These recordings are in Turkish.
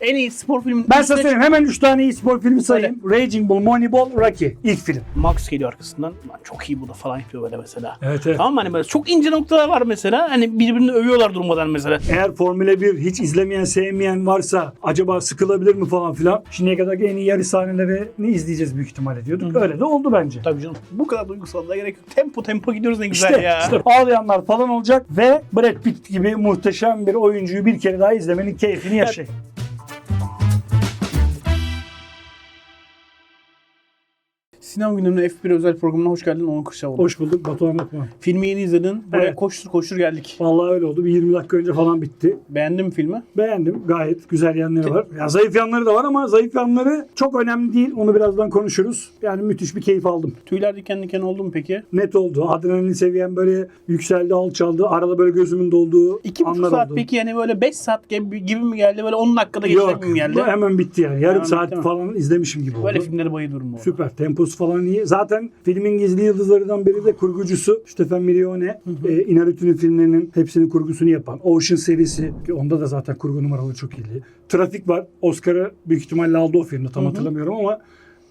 En iyi spor filmi. Ben size söyleyeyim hemen 3 tane iyi spor filmi sayayım. Raging Bull, Moneyball, Rocky. İlk film. Max geliyor arkasından. Lan çok iyi bu da falan yapıyor böyle mesela. Evet evet. Tamam mı? hani böyle çok ince noktalar var mesela. Hani birbirini övüyorlar durmadan mesela. Eğer Formula 1 hiç izlemeyen, sevmeyen varsa acaba sıkılabilir mi falan filan. Şimdiye kadar en iyi yarış sahnelerini izleyeceğiz büyük ihtimalle diyorduk. Öyle de oldu bence. Tabii canım. Bu kadar duygusallığa gerek yok. Tempo tempo gidiyoruz ne güzel İşte, ya. işte ağlayanlar falan olacak ve Brad Pitt gibi muhteşem bir oyuncuyu bir kere daha izlemenin keyfini yaşayın. Sinema günlerinin F1 özel programına hoş geldin. Onun Kırşavoğlu. Hoş bulduk Batuhan Akman. Filmi yeni izledin. Buraya Evet. koştur koştur geldik. Vallahi öyle oldu. Bir 20 dakika önce falan bitti. Beğendin mi filmi? Beğendim. Gayet güzel yanları var. Ya zayıf yanları da var ama zayıf yanları çok önemli değil. Onu birazdan konuşuruz. Yani müthiş bir keyif aldım. Tüyler diken diken oldu mu peki? Net oldu. Adrenalin seviyem böyle yükseldi, alçaldı. Arada böyle gözümün dolduğu İki anlar saat oldu. peki yani böyle 5 saat gibi, gibi mi geldi? Böyle 10 dakikada geçecek Yok. mi geldi? bu hemen bitti yani. Yarım Hemen saat bitti falan izlemişim gibi oldu. Böyle filmlere bayılıyorum bu arada. Süper. Temposu falan iyi. Zaten filmin gizli yıldızlarından biri de kurgucusu Stefan Milione. E, Inarritu'nun filmlerinin hepsinin kurgusunu yapan. Ocean serisi. Ki onda da zaten kurgu numaralı çok iyi. Trafik var. Oscar'ı büyük ihtimalle aldı o filmde. Tam hatırlamıyorum ama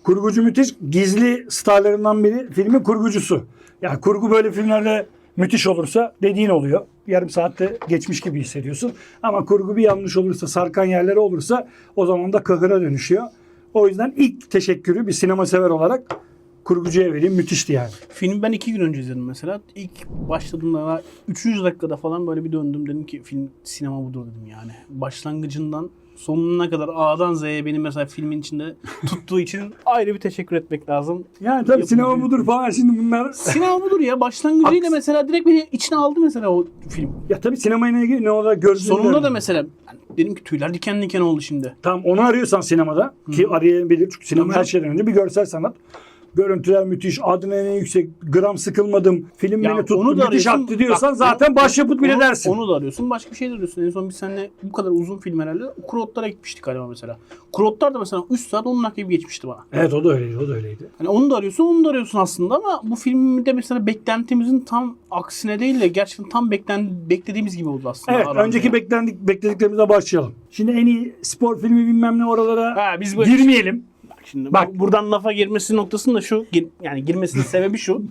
kurgucu müthiş. Gizli starlarından biri filmin kurgucusu. Yani kurgu böyle filmlerde müthiş olursa dediğin oluyor. Yarım saatte geçmiş gibi hissediyorsun. Ama kurgu bir yanlış olursa, sarkan yerleri olursa o zaman da kahıra dönüşüyor. O yüzden ilk teşekkürü bir sinema sever olarak kurgucuya vereyim. Müthişti yani. Filmi ben iki gün önce izledim mesela. İlk başladığımda 3. dakikada falan böyle bir döndüm. Dedim ki film sinema budur dedim yani. Başlangıcından sonuna kadar A'dan Z'ye beni mesela filmin içinde tuttuğu için ayrı bir teşekkür etmek lazım. Yani tabii Yapım sinema budur falan şimdi bunlar. Sinema budur ya. Başlangıcıyla mesela direkt beni içine aldı mesela o film. Ya tabii sinemayla ilgili ne olarak gördüğünü Sonunda da mesela yani dedim ki tüyler diken diken oldu şimdi. Tam onu arıyorsan sinemada ki arayabilir çünkü sinema her şeyden önce bir görsel sanat. Görüntüler müthiş, adrenalin yüksek, gram sıkılmadım, film Ya beni tuttu, onu da müthiş arıyorsun. aktı diyorsan Bak, zaten başyapıt bile onu, dersin. Onu da arıyorsun. Başka bir şey de arıyorsun. En son biz seninle bu kadar uzun film herhalde Kurotlara gitmiştik galiba mesela. Kurotlar da mesela 3 saat 10 dakika gibi geçmişti bana. Evet o da öyleydi, o da öyleydi. Hani onu da arıyorsun, onu da arıyorsun aslında ama bu filmde mesela beklentimizin tam aksine değil de gerçekten tam beklen beklediğimiz gibi oldu aslında. Evet, önceki ya. beklendik beklediklerimize başlayalım. Şimdi en iyi spor filmi bilmem ne oralara Ha, biz bu girmeyelim. Şimdi Bak. bu- buradan lafa girmesi noktasında şu gir- yani girmesinin sebebi şu.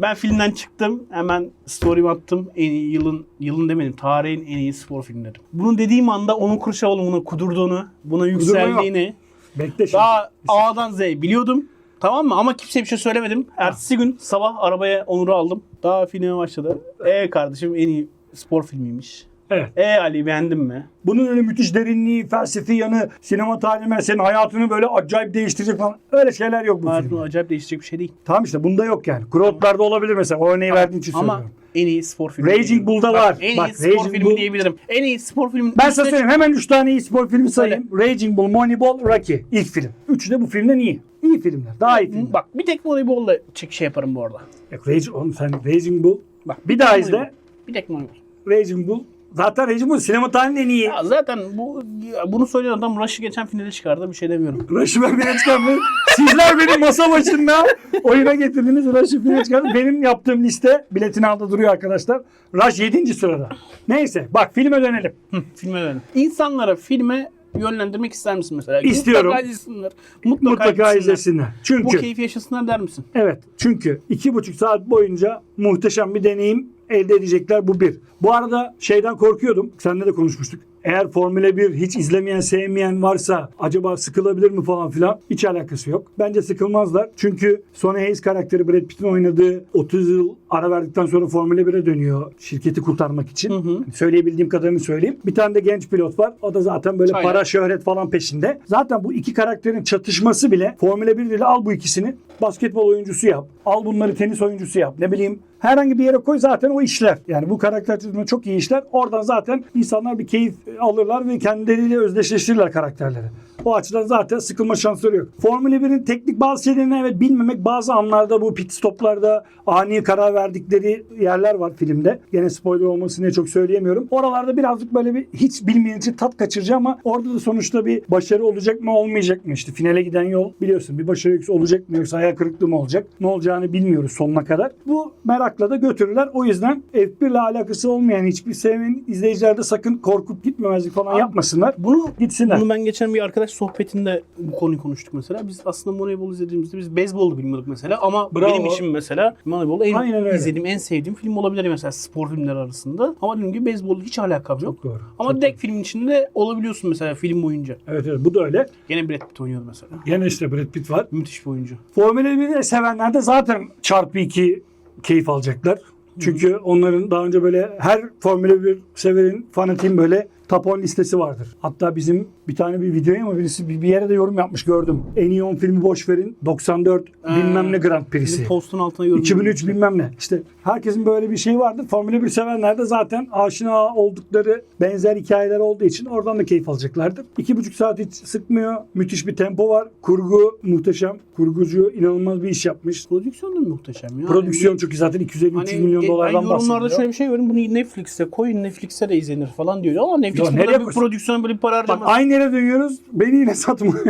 Ben filmden çıktım hemen story'mi attım. En iyi yılın yılın demedim tarihin en iyi spor filmleri. Bunu dediğim anda onun Kurşavoğlu buna kudurduğunu, buna yükseldiğini Bekle şimdi. daha A'dan Z biliyordum. Tamam mı? Ama kimseye bir şey söylemedim. Ertesi gün sabah arabaya Onur'u aldım. Daha filme başladı. E kardeşim en iyi spor filmiymiş. Evet. E Ali beğendin mi? Bunun öyle müthiş derinliği, felsefi yanı, sinema tarihine senin hayatını böyle acayip değiştirecek falan. Öyle şeyler yok bu Hayatını filmde. acayip değiştirecek bir şey değil. Tamam işte bunda yok yani. Krotlarda olabilir mesela. O örneği verdiğin için Ama söylüyorum. en iyi spor filmi. Raging diyebilirim. Bull'da var. En Bak, iyi spor Raging filmi Bull- diyebilirim. En iyi spor filmin Ben sana söyleyeyim hemen 3 tane iyi spor filmi sayayım. Raging Bull, Moneyball, Rocky. İlk film. Üçü de bu filmden iyi. İyi filmler. Daha iyi filmler. Bak bir tek voleybolla çek şey yaparım bu arada. Yok, Raging, oğlum sen Raging Bull. Bak Bir daha izle. Bir tek voleybol. Raging Bull. Zaten Raging Bull sinema tarihinin en iyi. Ya zaten bu bunu söyleyen adam Rush'ı geçen finale çıkardı bir şey demiyorum. Rush'ı ben bile çıkarmadım. Sizler beni masa başında oyuna getirdiniz. Rush'ı bile çıkardım. Benim yaptığım liste biletin altında duruyor arkadaşlar. Rush 7. sırada. Neyse bak filme dönelim. Filme dönelim. İnsanlara filme yönlendirmek ister misin mesela? İstiyorum. Mutlaka izlesinler. Mutlaka, Mutlaka izlesinler. izlesinler. Bu Çünkü keyfi yaşasınlar der misin? Evet çünkü iki buçuk saat boyunca muhteşem bir deneyim elde edecekler bu bir. Bu arada şeyden korkuyordum. Seninle de konuşmuştuk. Eğer Formula 1 hiç izlemeyen, sevmeyen varsa acaba sıkılabilir mi falan filan hiç alakası yok. Bence sıkılmazlar. Çünkü Sonny Hayes karakteri Brad Pitt'in oynadığı 30 yıl ara verdikten sonra Formula 1'e dönüyor şirketi kurtarmak için. Hani Söyleyebildiğim kadarını söyleyeyim. Bir tane de genç pilot var. O da zaten böyle Aynen. para, şöhret falan peşinde. Zaten bu iki karakterin çatışması bile Formula 1 ile al bu ikisini basketbol oyuncusu yap. Al bunları tenis oyuncusu yap. Ne bileyim herhangi bir yere koy zaten o işler. Yani bu karakter çok iyi işler. Oradan zaten insanlar bir keyif alırlar ve kendileriyle özdeşleştirirler karakterleri. O açıdan zaten sıkılma şansları yok. Formula 1'in teknik bazı şeylerini evet bilmemek bazı anlarda bu pit stoplarda ani karar verdikleri yerler var filmde. Gene spoiler olmasın diye çok söyleyemiyorum. Oralarda birazcık böyle bir hiç bilmeyen için tat kaçırıcı ama orada da sonuçta bir başarı olacak mı olmayacak mı? İşte finale giden yol biliyorsun bir başarı yoksa olacak mı yoksa hayal kırıklığı mı olacak? Ne olacağını bilmiyoruz sonuna kadar. Bu merakla da götürürler. O yüzden F1 ile alakası olmayan hiçbir sevmeyen izleyiciler de sakın korkup gitmemezlik falan yapmasınlar. Bunu Gitsinler. Bunu ben geçen bir arkadaş sohbetinde bu konuyu konuştuk mesela. Biz aslında Moneyball izlediğimizde biz beyzbol da bilmiyorduk mesela ama Bravo. benim işim mesela Moneyball en Aynen öyle. izlediğim, en sevdiğim film olabilir mesela spor filmleri arasında. Ama dediğim gibi beyzbolla hiç alakam yok. Çok doğru. Ama Çok direkt filmin içinde olabiliyorsun mesela film boyunca. Evet evet bu da öyle. Gene Brad Pitt oynuyordu mesela. Gene işte Brad Pitt var. Müthiş bir oyuncu. Formula 1'i sevenler de zaten çarpı 2 keyif alacaklar. Çünkü onların daha önce böyle her Formula 1 severin fanatiğin böyle top 10 listesi vardır. Hatta bizim bir tane bir videoya mı birisi bir yere de yorum yapmış gördüm. En iyi 10 filmi boş verin. 94 bilmem ne Grand Prix'si. Postun altına yorum. 2003 bilmem ne. İşte herkesin böyle bir şeyi vardır. Formula 1 sevenler de zaten aşina oldukları benzer hikayeler olduğu için oradan da keyif alacaklardır. İki buçuk saat hiç sıkmıyor. Müthiş bir tempo var. Kurgu muhteşem. Kurgucu inanılmaz bir iş yapmış. Prodüksiyon da muhteşem ya. Prodüksiyon çok iyi. Zaten 250-300 Hani milyon dolardan ben yorumlarda bahsediyor. şöyle bir şey gördüm. Bunu Netflix'te koyun Netflix'te de izlenir falan diyor. Ama Netflix Ya nereye bir koysun? prodüksiyona böyle bir para Bak harcamaz. aynı yere dönüyoruz. Beni yine satma.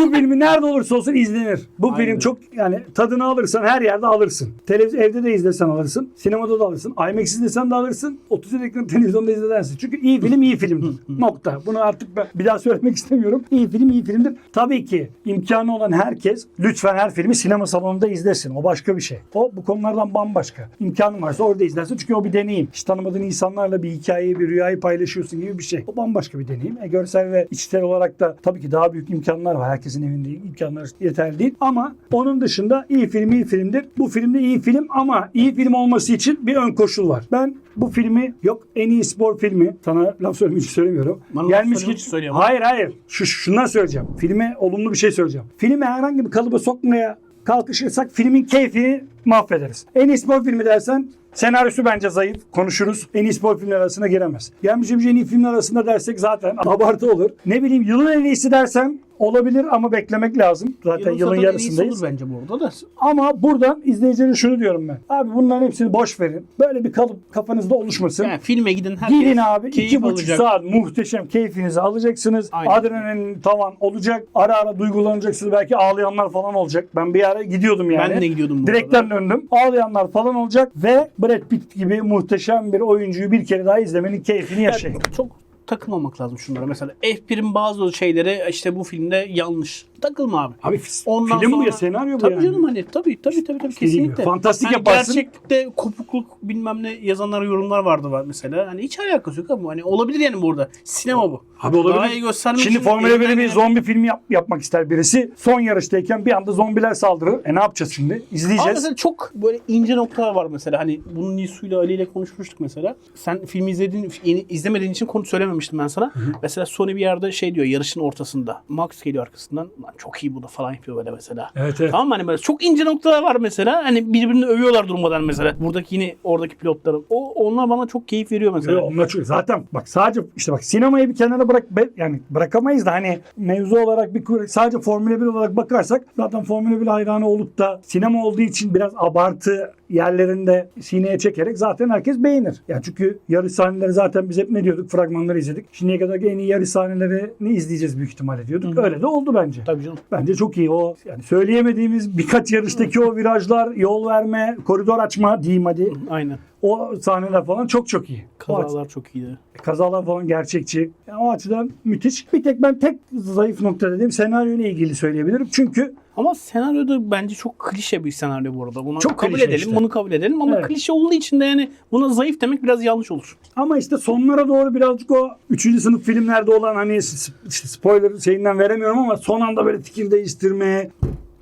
Bu filmi nerede olursa olsun izlenir. Bu Aynen. film çok yani tadını alırsan her yerde alırsın. Televizyon evde de izlesen alırsın. Sinemada da alırsın. IMAX izlesen de alırsın. 37 ekran televizyonda izlersin. Çünkü iyi film iyi filmdir. Nokta. Bunu artık ben bir daha söylemek istemiyorum. İyi film iyi filmdir. Tabii ki imkanı olan herkes lütfen her filmi sinema salonunda izlesin. O başka bir şey. O bu konulardan bambaşka. İmkanın varsa orada izlersin. Çünkü o bir deneyim. Hiç tanımadığın insanlarla bir hikayeyi, bir rüyayı paylaşıyorsun gibi bir şey. O bambaşka bir deneyim. E, görsel ve içsel olarak da tabii ki daha büyük imkanlar var. Herkesin evinde imkanlar yeterli değil. Ama onun dışında iyi film iyi filmdir. Bu filmde iyi film ama iyi film olması için bir ön koşul var. Ben bu filmi yok en iyi spor filmi sana laf söylemek için söylemiyorum. Bana Gelmiş söylüyorum. Hayır hayır. Şu şundan söyleyeceğim. Filme olumlu bir şey söyleyeceğim. Filmi herhangi bir kalıba sokmaya kalkışırsak filmin keyfini mahvederiz. En iyi spor filmi dersen senaryosu bence zayıf. Konuşuruz. En iyi spor filmler arasına giremez. Gelmiş geçmiş en iyi filmler arasında dersek zaten abartı olur. Ne bileyim yılın en iyisi dersen olabilir ama beklemek lazım. Zaten yılın, iyisi yarısındayız. bence bu arada da. Ama buradan izleyicilere şunu diyorum ben. Abi bunların hepsini boş verin. Böyle bir kalıp kafanızda oluşmasın. Yani filme herkes Gidin abi keyif iki buçuk alacak. saat muhteşem keyfinizi alacaksınız. Aynen. Adrenalin tavan olacak. Ara ara duygulanacaksınız. Belki ağlayanlar falan olacak. Ben bir ara gidiyordum yani. Ben de gidiyordum bu Direkten döndüm. Ağlayanlar falan olacak ve Brad Pitt gibi muhteşem bir oyuncuyu bir kere daha izlemenin keyfini yaşayın. Yani çok takılmamak lazım şunlara. Mesela F1'in bazı şeyleri işte bu filmde yanlış. Takılma abi. Abi Ondan film bu sonra- ya senaryo bu Tabii yani. canım hani tabii tabii tabii, tabii kesinlikle. fantastik hani yaparsın. Gerçekte kopukluk bilmem ne yazanlar yorumlar vardı var mesela. Hani hiç alakası yok ama hani olabilir yani burada. Sinema bu. Abi olabilir. Daha iyi göstermek Şimdi Formula elinden 1'e bir zombi filmi yap- yapmak ister birisi. Son yarıştayken bir anda zombiler saldırır. E ne yapacağız şimdi? Ama İzleyeceğiz. mesela çok böyle ince noktalar var mesela. Hani bunun Nisu'yla Ali ile konuşmuştuk mesela. Sen filmi izlediğin, izlemediğin için konu söylememiştim ben sana. Mesela Sony bir yerde şey diyor yarışın ortasında. Max geliyor arkasından. Lan çok iyi bu da falan yapıyor böyle mesela. Evet evet. Tamam mı? hani böyle çok ince noktalar var mesela. Hani birbirini övüyorlar durmadan mesela. Buradaki yine oradaki pilotların. O onlar bana çok keyif veriyor mesela. Yo, onlar çok- zaten bak sadece işte bak sinemayı bir kenara bırak yani bırakamayız da hani mevzu olarak bir sadece Formula 1 olarak bakarsak zaten Formula 1 hayranı olup da sinema olduğu için biraz abartı yerlerinde sineye çekerek zaten herkes beğenir. Yani çünkü yarış sahneleri zaten biz hep ne diyorduk? Fragmanları izledik. Şimdiye kadar en iyi yarış sahnelerini izleyeceğiz büyük ihtimalle diyorduk. Öyle de oldu bence. Tabii canım. Bence çok iyi o. Yani söyleyemediğimiz birkaç yarıştaki o virajlar, yol verme, koridor açma diyeyim hadi. Aynen. O sahneler falan çok çok iyi. O aç- Kazalar çok iyiydi. kazalar falan gerçekçi. Yani o açıdan müthiş. Bir tek ben tek zayıf nokta dediğim senaryo ile ilgili söyleyebilirim. Çünkü Ama senaryoda bence çok klişe bir senaryo bu arada. Bunu Çok kabul klişe edelim, işte. bunu kabul edelim ama Evet. klişe olduğu için de yani buna zayıf demek biraz yanlış olur. ama işte sonlara doğru birazcık o 3. sınıf filmlerde olan hani s- işte spoiler şeyinden veremiyorum ama son anda böyle fikir değiştirme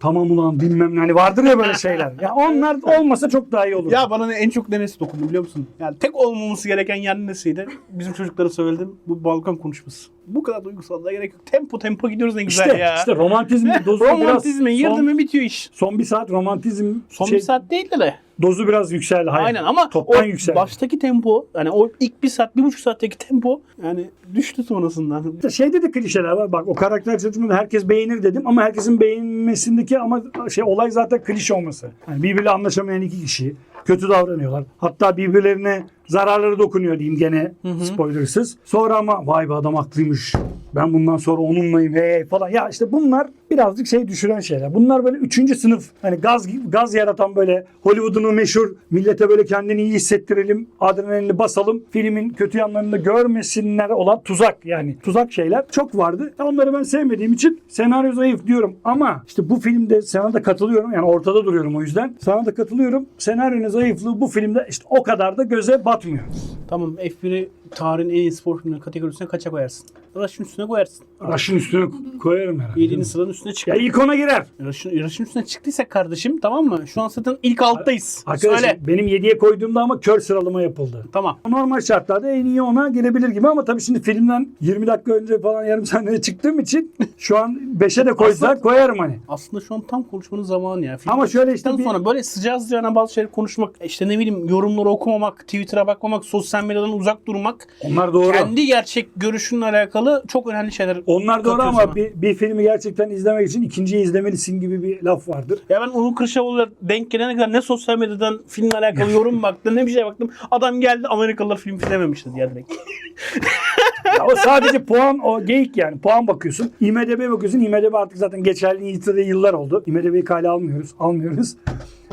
tamam ulan bilmem ne hani vardır ya böyle şeyler. Ya onlar olmasa çok daha iyi olur. Ya bana en çok neresi dokundu biliyor musun? Yani tek olmaması gereken yer nesiydi? Bizim çocuklara söyledim. Bu balkon konuşması. Bu kadar duygusallığa gerek yok. Tempo tempo gidiyoruz ne güzel işte, ya. işte romantizm dozu biraz Romantizme girdi son, mi bitiyor iş. son bir saat romantizm Son şey- bir saat değil de de. Dozu biraz yükseldi. Hayır. Aynen ama toptan o yükseldi. baştaki tempo yani o ilk bir saat, bir buçuk saatteki tempo yani düştü sonrasından. Şeyde de klişeler var. Bak o karakter çalışımını herkes beğenir dedim ama herkesin beğenmesindeki ama şey olay zaten klişe olması. Yani birbiriyle anlaşamayan iki kişi kötü davranıyorlar. Hatta birbirlerine zararları dokunuyor diyeyim gene spoilersız. Sonra ama vay be adam haklıymış. Ben bundan sonra onunlayım hey falan. Ya işte bunlar birazcık şey düşüren şeyler. Bunlar böyle üçüncü sınıf hani gaz gaz yaratan böyle Hollywood'un meşhur millete böyle kendini iyi hissettirelim, adrenalini basalım, filmin kötü yanlarını da görmesinler olan tuzak yani. Tuzak şeyler çok vardı. Onları ben sevmediğim için senaryo zayıf diyorum. Ama işte bu filmde sana da katılıyorum. Yani ortada duruyorum o yüzden. Sana da katılıyorum. Senaryonun zayıflığı bu filmde işte o kadar da göze batmıyor. Tamam F1'i tarihin en iyi spor filmleri kategorisine kaça koyarsın? Rush'ın üstüne koyarsın. Raşın üstüne koyarım herhalde. 7. sıranın üstüne Ya çıktı. ilk ona girer. Rush'ın, Rush'ın üstüne çıktıysak kardeşim tamam mı? Şu an zaten ilk alttayız. Arkadaşım Söyle. benim 7'ye koyduğumda ama kör sıralama yapıldı. Tamam. Normal şartlarda en iyi ona girebilir gibi ama tabii şimdi filmden 20 dakika önce falan yarım sahnede çıktığım için şu an 5'e de koysak koyarım hani. Aslında şu an tam konuşmanın zamanı ya. Film Ama şöyle işte bir- sonra böyle sıcağı sıcağına bazı şeyleri konuşmak, işte ne bileyim yorumları okumamak, Twitter'a bakmamak, sosyal medyadan uzak durmak, Onlar doğru. kendi gerçek görüşünle alakalı çok önemli şeyler. Onlar doğru katıyor ama sana. bir, bir filmi gerçekten izlemek için ikinciyi izlemelisin gibi bir laf vardır. Ya ben Onur Kırşavoğlu'yla denk gelene kadar ne sosyal medyadan filmle alakalı yorum baktım ne bir şey baktım. Adam geldi Amerikalılar film izlememişti diye direkt. Ya o sadece puan o geyik yani. Puan bakıyorsun. IMDB'ye bakıyorsun. IMDB artık zaten geçerli yitirdiği yıllar oldu. IMDB'yi kale almıyoruz. Almıyoruz.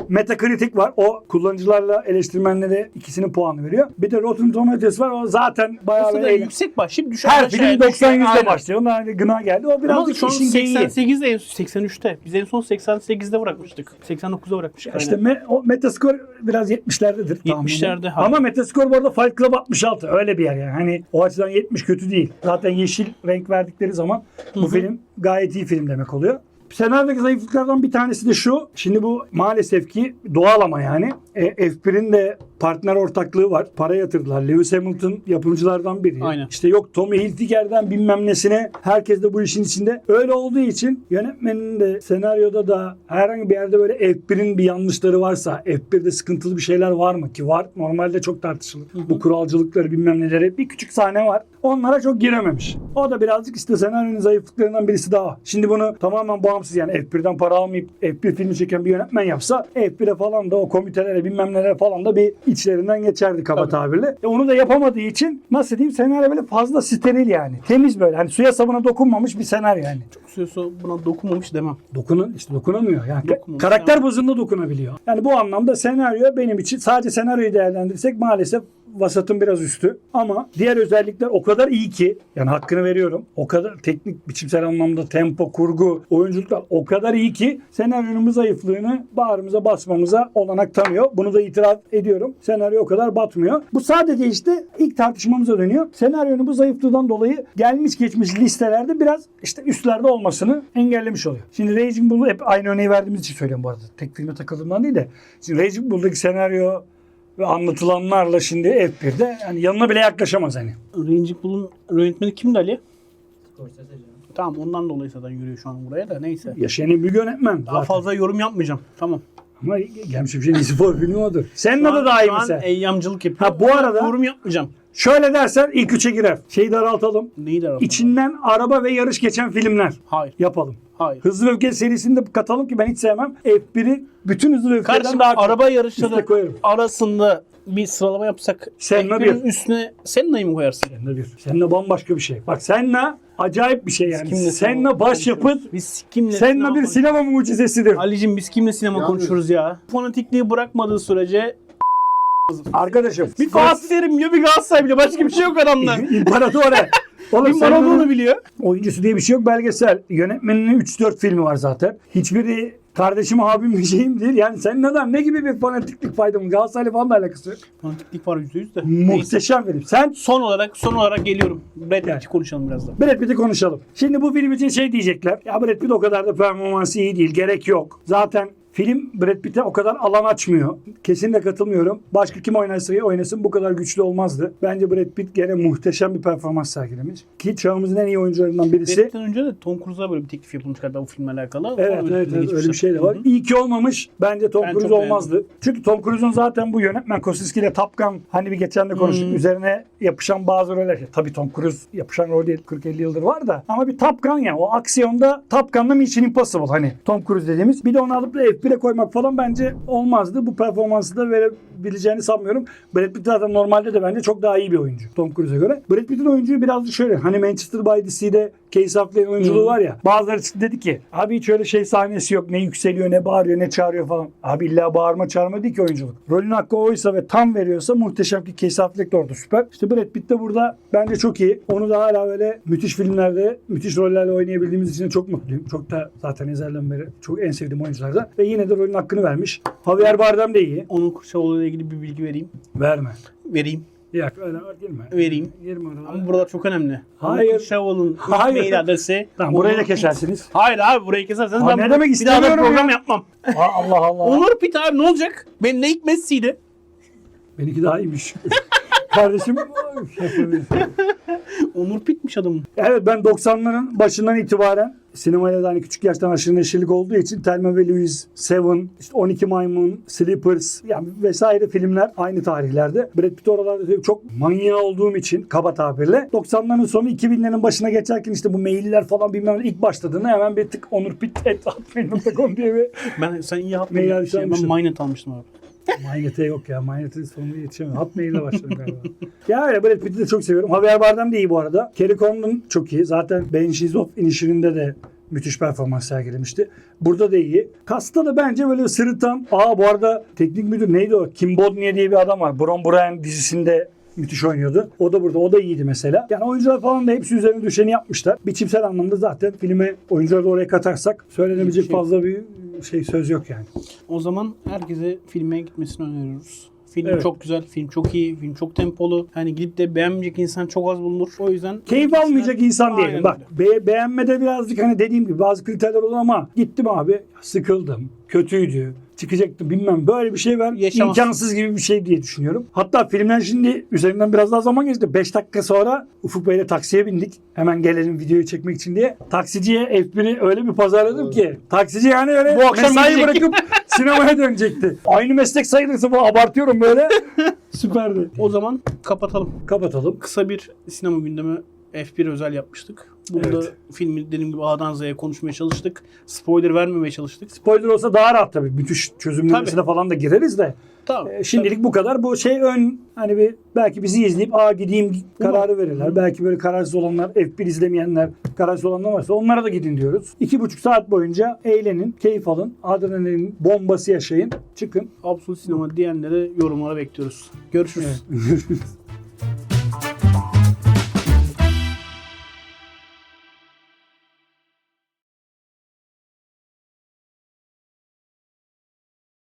Metacritic var. O kullanıcılarla eleştirmenlere ikisinin puanı veriyor. Bir de Rotten Tomatoes var. O zaten bayağı böyle yüksek başlayıp düşen her film düşüyor. 90 Aynen. yüzde başlıyor. Onlar hani gına geldi. O Ama birazcık an işin geyiği. 88'de en 83'te. Biz en son 88'de bırakmıştık. 89'da bırakmıştık. İşte aynen. me, o Metascore biraz 70'lerdedir. tahminim. 70'lerde, Ama. Metascore bu arada Fight Club 66. Öyle bir yer yani. Hani o açıdan 70 kötü değil. Zaten yeşil renk verdikleri zaman bu film gayet iyi film demek oluyor. Senaryodaki zayıflıklardan bir tanesi de şu. Şimdi bu maalesef ki doğal ama yani. E, F1'in de partner ortaklığı var. Para yatırdılar. Lewis Hamilton yapımcılardan biri. Aynen. İşte yok Tommy Hilfiger'den bilmem nesine. Herkes de bu işin içinde. Öyle olduğu için yönetmenin de senaryoda da herhangi bir yerde böyle F1'in bir yanlışları varsa F1'de sıkıntılı bir şeyler var mı ki var. Normalde çok tartışılır. Bu kuralcılıkları bilmem neleri. Bir küçük sahne var. Onlara çok girememiş. O da birazcık işte senaryonun zayıflıklarından birisi daha. Şimdi bunu tamamen bağımsız yani F1'den para almayıp F1 filmi çeken bir yönetmen yapsa F1'e falan da o komitelere bilmem nelere falan da bir içlerinden geçerdi kaba Tabii. tabirle. E onu da yapamadığı için nasıl diyeyim senaryo böyle fazla steril yani. Temiz böyle. Hani suya sabuna dokunmamış bir senaryo yani. Süreso buna dokunmamış demem. Dokunan işte dokunamıyor. Yani Dokunmamış, karakter yani. bazında dokunabiliyor. Yani bu anlamda senaryo benim için sadece senaryoyu değerlendirirsek maalesef vasatın biraz üstü. Ama diğer özellikler o kadar iyi ki yani hakkını veriyorum. O kadar teknik biçimsel anlamda tempo, kurgu, oyunculuklar o kadar iyi ki senaryonun zayıflığını bağrımıza basmamıza olanak tanıyor. Bunu da itiraf ediyorum. Senaryo o kadar batmıyor. Bu sadece işte ilk tartışmamıza dönüyor. Senaryonun bu zayıflığından dolayı gelmiş geçmiş listelerde biraz işte üstlerde olmasını engellemiş oluyor. Şimdi Raging Bull'u hep aynı örneği verdiğimiz için söylüyorum bu arada. Tek filme takıldığımdan değil de. Şimdi Raging Bull'daki senaryo ve anlatılanlarla şimdi F1'de yani yanına bile yaklaşamaz hani. Ranging Bull'un yönetmeni kimdi Ali? Tamam ondan dolayı zaten yürüyor şu an buraya da neyse. Yaşayan en büyük yönetmen. Daha zaten. fazla yorum yapmayacağım. Tamam. Ama gelmiş bir şeyin iyisi for filmi odur. Senin Şu adı an- daha iyi şu an eyyamcılık yapıyor. Ha, bu arada- yorum yapmayacağım. Şöyle dersen ilk üçe girer. Şeyi daraltalım. Neyi arasında? İçinden araba ve yarış geçen filmler Hayır. yapalım. Hayır. Hızlı ve Öfkeli serisini de katalım ki ben hiç sevmem. F1'i bütün Hızlı ve Öfkeli'den Kardeşim daha araba üstüne yarışları koyarım. arasında bir sıralama yapsak Senna F1'in bir. üstüne Senna'yı mı koyarsın? Senna bir. Senna bambaşka bir şey. Bak Senna acayip bir şey yani. Kimle Senna başyapıt. Biz kimle Senna sinema bir konuşuyoruz? sinema mucizesidir. Ali'cim biz kimle sinema Yalnız- konuşuyoruz ya? Fanatikliği bırakmadığı sürece Arkadaşım. bir Fatih Terim ya bir Galatasaray bile başka bir şey yok adamda. İmparatore. Oğlum bir Senna'nın Maradona biliyor. oyuncusu diye bir şey yok. Belgesel. Yönetmeninin 3-4 filmi var zaten. Hiçbiri kardeşim abim bir şeyim değil. Yani senin adam ne gibi bir fanatiklik faydamın Galatasaray'la falan da alakası yok. Fanatiklik var %100 de. Neyse. Muhteşem film. Sen Son olarak son olarak geliyorum. Brad Pitt'i konuşalım biraz da. Brad Pitt'i konuşalım. Şimdi bu film için şey diyecekler. Ya Brad Pitt o kadar da performansı iyi değil. Gerek yok. Zaten film Brad Pitt'e o kadar alan açmıyor. Kesinlikle katılmıyorum. Başka kim oynarsa oynasın bu kadar güçlü olmazdı. Bence Brad Pitt gene muhteşem bir performans sergilemiş. Ki çağımızın en iyi oyuncularından birisi. Dedikten önce de Tom Cruise'a böyle bir teklif yapılmış galiba bu filmle alakalı. Evet Sonra evet, evet öyle bir şey de var. Hı hı. İyi ki olmamış. Bence Tom Ben Cruise olmazdı. Çünkü Tom Cruise'un zaten bu yönetmen Kosinski ile Top Gun hani bir geçen de konuştuk. Hmm. Üzerine yapışan bazı roller. Tabii Tom Cruise yapışan rol değil 40-50 yıldır var da. Ama bir Top Gun yani o aksiyonda Top Gun'la Mission Impossible hani Tom Cruise dediğimiz. Bir de onu alıp da F1'e koymak falan bence olmazdı. Bu performansı da verebileceğini sanmıyorum. Brad Pitt zaten normalde de bence çok daha iyi bir oyuncu Tom Cruise'a göre. Brad Pitt'in oyuncuyu biraz şöyle hani Manchester by the Sea'de Casey Affleck'in oyunculuğu Hmm. var ya. Bazıları dedi ki abi hiç öyle şey sahnesi yok. Ne yükseliyor ne bağırıyor ne çağırıyor falan. Abi illa bağırma çağırma değil ki oyunculuk. Rolün hakkı oysa ve tam veriyorsa muhteşem ki Casey Affleck de orada süper. İşte Brad Pitt de burada bence çok iyi. Onu da hala böyle müthiş filmlerde müthiş rollerle oynayabildiğimiz için çok mutluyum. Çok da zaten ezelden beri çok en sevdiğim oyunculardan. Ve yine de rolün hakkını vermiş. Javier Bardem de iyi. Onur Kuşçaoğlu ile ilgili bir bilgi vereyim. Verme. Vereyim. Yok öyle girme. Vereyim. Girme öyle. Ama buralar çok önemli. Hayır. Hayır. mail adresi. Tamam burayı da kesersiniz. Hayır abi burayı keserseniz Aa, ben ne demek bir daha da program ya. yapmam. Aa, Allah Allah. Onur Pit abi ne olacak? Benim ne hikmetsiydi? Benimki daha iyiymiş. Kardeşim yapabilir. Onur Pit'miş adamın. Evet ben 90'ların başından itibaren sinemayla da hani küçük yaştan aşırı neşirlik olduğu için Thelma ve Louise, Seven, işte 12 Maymun, Sleepers yani vesaire filmler aynı tarihlerde. Brad Pitt oralarda çok manyağı olduğum için kaba tabirle 90'ların sonu 2000'lerin başına geçerken işte bu mailler falan bilmem ne ilk başladığında hemen bir tık Onur Pitt et hotmail.com diye bir Ben sen iyi Mail hatırlıyorsun. Şey, ben. Minet almıştım abi. Manyete yok ya. Manyetin sonunu yetişemiyorum. Hotmail'le başladım galiba. ya öyle Brad Pitt'i de çok seviyorum. Javier Bardem de iyi bu arada. Kerry Condon çok iyi. Zaten Banshees of Inisherin'de de müthiş performans sergilemişti. Burada da iyi. Kasta da bence böyle sırıtan. Aa bu arada teknik müdür neydi o? Kim Bodnia diye bir adam var. Bron Bryan dizisinde müthiş oynuyordu. O da burada. O da iyiydi mesela. Yani oyuncular falan da hepsi üzerine düşeni yapmışlar. Biçimsel anlamda zaten filme oyuncuları da oraya katarsak söylenebilecek Şey- fazla bir şey söz yok yani. O zaman herkese filme gitmesini öneriyoruz. Film Evet. çok güzel, film çok iyi, film çok tempolu. Hani gidip de beğenmeyecek insan çok az bulunur. O yüzden Keyif almayacak insan diyelim. Aynen Bak be- beğenmede birazcık hani dediğim gibi bazı kriterler olur ama gittim abi sıkıldım, kötüydü, çıkacaktım bilmem böyle bir şey ben Yaşamaz. imkansız gibi bir şey diye düşünüyorum. Hatta filmden şimdi üzerinden biraz daha zaman geçti. 5 dakika sonra Ufuk Bey'le taksiye bindik. Hemen gelelim videoyu çekmek için diye. Taksiciye F1'i öyle bir pazarladım ki. Taksici yani öyle Bu akşam mesai gidecek. bırakıp sinemaya dönecekti. Aynı meslek sayılırsa bu abartıyorum böyle. Süperdi. o zaman kapatalım. Kapatalım. Kısa bir sinema gündemi F1 özel yapmıştık. Bunda Evet. filmi dediğim gibi A'dan Z'ye konuşmaya çalıştık. Spoiler vermemeye çalıştık. Spoiler olsa daha rahat tabii. Müthiş çözümlemesine falan da gireriz de. Tamam. Ee, Şimdilik bu kadar. Bu şey ön hani bir belki bizi izleyip aa gideyim kararı verirler. Belki böyle kararsız olanlar, F1 izlemeyenler, kararsız olanlar varsa onlara da gidin diyoruz. İki buçuk saat boyunca eğlenin, keyif alın, adrenalin bombası yaşayın, çıkın. Absolut sinema diyenlere yorumlara bekliyoruz. Görüşürüz. Evet.